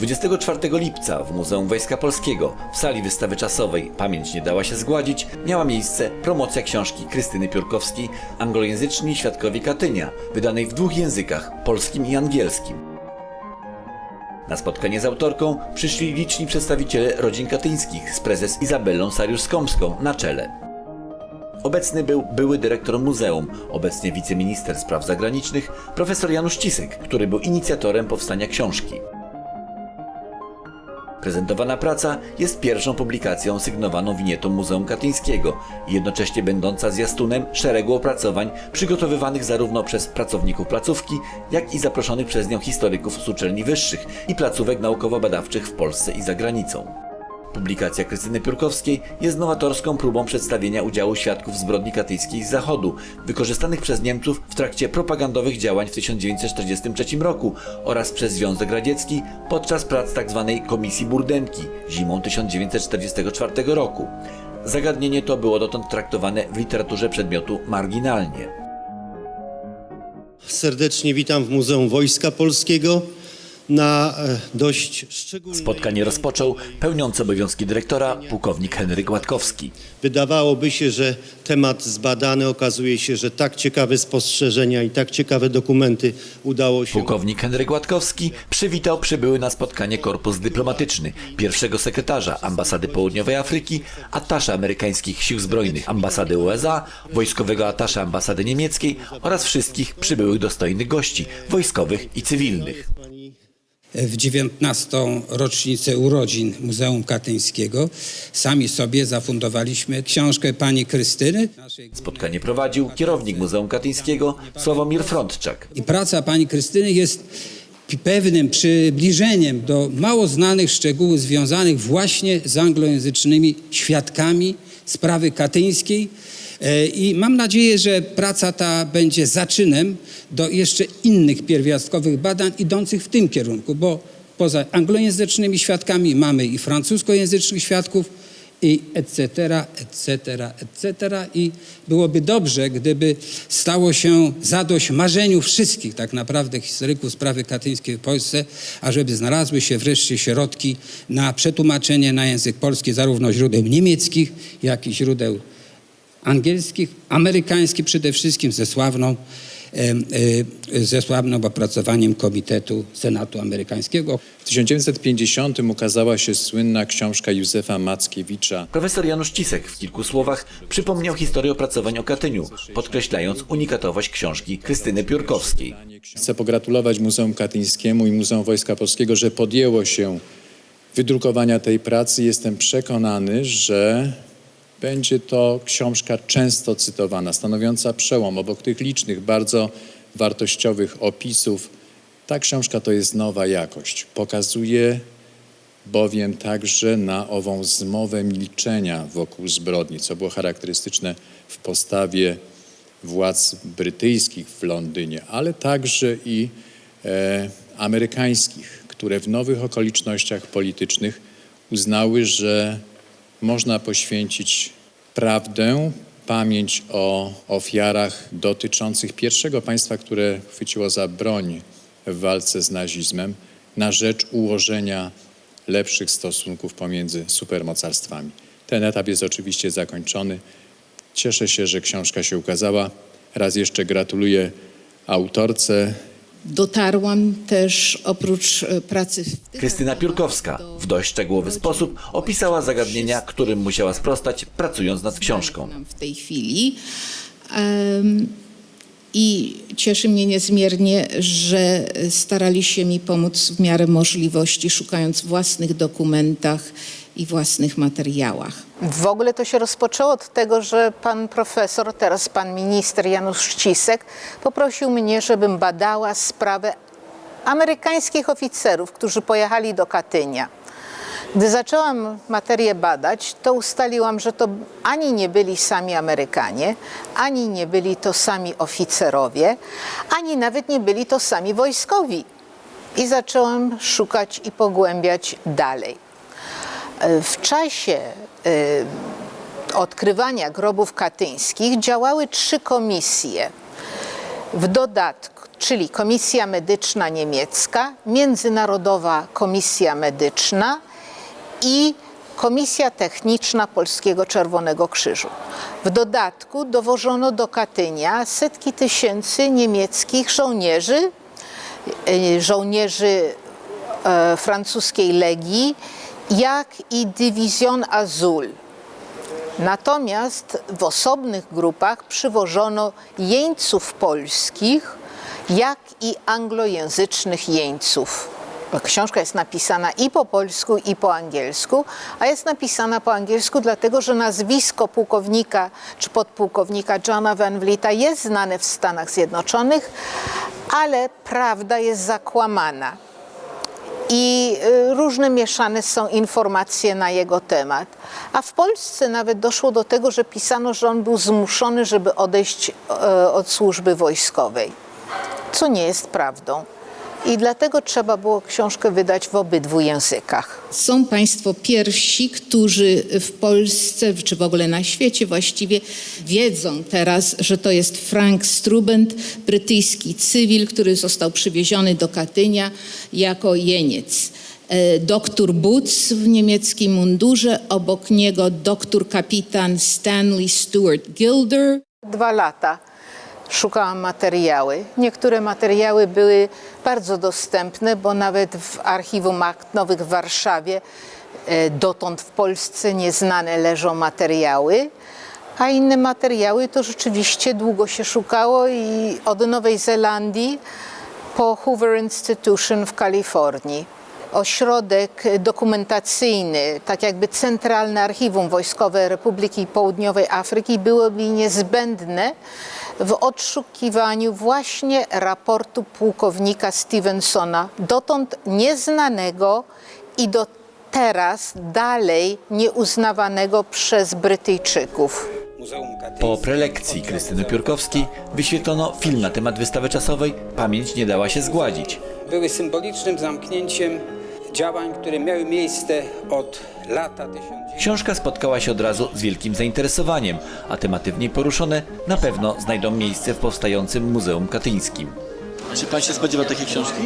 24 lipca w Muzeum Wojska Polskiego w sali wystawy czasowej Pamięć nie dała się zgładzić miała miejsce promocja książki Krystyny Piórkowskiej Anglojęzyczni Świadkowie Katynia, wydanej w dwóch językach, polskim i angielskim. Na spotkanie z autorką przyszli liczni przedstawiciele rodzin katyńskich z prezes Izabellą Sariusz-Skomską na czele. Obecny był były dyrektor muzeum, obecnie wiceminister spraw zagranicznych, profesor Janusz Cisek, który był inicjatorem powstania książki. Prezentowana praca jest pierwszą publikacją sygnowaną winietą Muzeum Katyńskiego i jednocześnie będąca zwiastunem szeregu opracowań przygotowywanych zarówno przez pracowników placówki, jak i zaproszonych przez nią historyków z uczelni wyższych i placówek naukowo-badawczych w Polsce i za granicą. Publikacja Krystyny Piórkowskiej jest nowatorską próbą przedstawienia udziału świadków zbrodni katyńskiej z Zachodu, wykorzystanych przez Niemców w trakcie propagandowych działań w 1943 roku oraz przez Związek Radziecki podczas prac tzw. Komisji Burdenki zimą 1944 roku. Zagadnienie to było dotąd traktowane w literaturze przedmiotu marginalnie. Serdecznie witam w Muzeum Wojska Polskiego na e, dość szczególnej... Spotkanie rozpoczął pełniący obowiązki dyrektora pułkownik Henryk Łatkowski. Wydawałoby się, że temat zbadany, okazuje się, że tak ciekawe spostrzeżenia i tak ciekawe dokumenty udało się... Pułkownik Henryk Łatkowski przywitał przybyły na spotkanie korpus dyplomatyczny, pierwszego sekretarza Ambasady Południowej Afryki, atasza amerykańskich sił zbrojnych Ambasady USA, wojskowego atasza Ambasady Niemieckiej oraz wszystkich przybyłych dostojnych gości, wojskowych i cywilnych. W 19. rocznicę urodzin Muzeum Katyńskiego sami sobie zafundowaliśmy książkę pani Krystyny. Spotkanie prowadził kierownik Muzeum Katyńskiego Sławomir Frontczak. I praca pani Krystyny jest pewnym przybliżeniem do mało znanych szczegółów związanych właśnie z anglojęzycznymi świadkami sprawy katyńskiej. E, I mam nadzieję, że praca ta będzie zaczynem do jeszcze innych pierwiastkowych badań idących w tym kierunku, bo poza anglojęzycznymi świadkami mamy i francuskojęzycznych świadków, i etc., etc., etc. I byłoby dobrze, gdyby stało się zadość marzeniu wszystkich tak naprawdę historyków sprawy katyńskiej w Polsce, ażeby znalazły się wreszcie środki na przetłumaczenie na język polski zarówno źródeł niemieckich, jak i źródeł angielskich, amerykańskich przede wszystkim ze sławną, e, ze sławnym opracowaniem Komitetu Senatu Amerykańskiego. W 1950 ukazała się słynna książka Józefa Mackiewicza Profesor Janusz Cisek w kilku słowach przypomniał historię opracowań o Katyniu, podkreślając unikatowość książki Krystyny Piórkowskiej. Chcę pogratulować Muzeum Katyńskiemu i Muzeum Wojska Polskiego, że podjęło się wydrukowania tej pracy. Jestem przekonany, że będzie to książka często cytowana, stanowiąca przełom obok tych licznych, bardzo wartościowych opisów. Ta książka to jest nowa jakość. Pokazuje bowiem także na ową zmowę milczenia wokół zbrodni, co było charakterystyczne w postawie władz brytyjskich w Londynie, ale także i e, amerykańskich, które w nowych okolicznościach politycznych uznały, że można poświęcić prawdę, pamięć o ofiarach dotyczących pierwszego państwa, które chwyciło za broń w walce z nazizmem, na rzecz ułożenia lepszych stosunków pomiędzy supermocarstwami. Ten etap jest oczywiście zakończony. Cieszę się, że książka się ukazała. Raz jeszcze gratuluję autorce. Dotarłam też oprócz e, pracy w Krystyna Piórkowska w dość szczegółowy sposób opisała zagadnienia, którym musiała sprostać pracując nad książką. w tej chwili. I cieszy mnie niezmiernie, że starali się mi pomóc w miarę możliwości, szukając w własnych dokumentach i własnych materiałach. W ogóle to się rozpoczęło od tego, że pan profesor, teraz pan minister Janusz Cisek, poprosił mnie, żebym badała sprawę amerykańskich oficerów, którzy pojechali do Katynia. Gdy zaczęłam materię badać, to ustaliłam, że to ani nie byli sami Amerykanie, ani nie byli to sami oficerowie, ani nawet nie byli to sami wojskowi. I zaczęłam szukać i pogłębiać dalej. W czasie y, odkrywania grobów katyńskich działały trzy komisje. W dodatku czyli Komisja Medyczna Niemiecka, Międzynarodowa Komisja Medyczna i Komisja Techniczna Polskiego Czerwonego Krzyżu. W dodatku dowożono do Katynia setki tysięcy niemieckich żołnierzy, e, żołnierzy e, francuskiej Legii, jak i Division Azul. Natomiast w osobnych grupach przywożono jeńców polskich, jak i anglojęzycznych jeńców. Książka jest napisana i po polsku, i po angielsku, a jest napisana po angielsku dlatego, że nazwisko pułkownika czy podpułkownika Johna Van Vlieta jest znane w Stanach Zjednoczonych, ale prawda jest zakłamana i y, różne mieszane są informacje na jego temat. A w Polsce nawet doszło do tego, że pisano, że on był zmuszony, żeby odejść e, od służby wojskowej, co nie jest prawdą. I dlatego trzeba było książkę wydać w obydwu językach. Są Państwo pierwsi, którzy w Polsce, czy w ogóle na świecie właściwie wiedzą teraz, że to jest Frank Strubent, brytyjski cywil, który został przywieziony do Katynia jako jeniec. E, Doktor Boots w niemieckim mundurze, obok niego doktor kapitan Stanley Stewart Gilder. Dwa lata szukałam materiały. Niektóre materiały były bardzo dostępne, bo nawet w Archiwum Akt Nowych w Warszawie e, dotąd w Polsce nieznane leżą materiały, a inne materiały to rzeczywiście długo się szukało i od Nowej Zelandii po Hoover Institution w Kalifornii. Ośrodek dokumentacyjny, tak jakby Centralne Archiwum Wojskowe Republiki Południowej Afryki byłoby niezbędne w odszukiwaniu właśnie raportu pułkownika Stevensona, dotąd nieznanego i do teraz dalej nieuznawanego przez Brytyjczyków. Po prelekcji Krystyny Piórkowskiej wyświetlono film na temat wystawy czasowej Pamięć nie dała się zgładzić. były symbolicznym zamknięciem działań, które miały miejsce od lata 1900. Książka spotkała się od razu z wielkim zainteresowaniem, a tematy w niej poruszone na pewno znajdą miejsce w powstającym Muzeum Katyńskim. Czy pan się spodziewał takiej książki?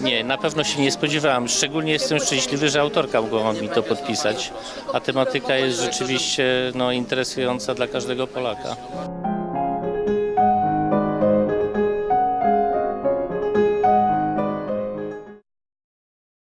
Nie, na pewno się nie spodziewałem. Szczególnie jestem szczęśliwy, że autorka mogła mi to podpisać, a tematyka jest rzeczywiście no, interesująca dla każdego Polaka.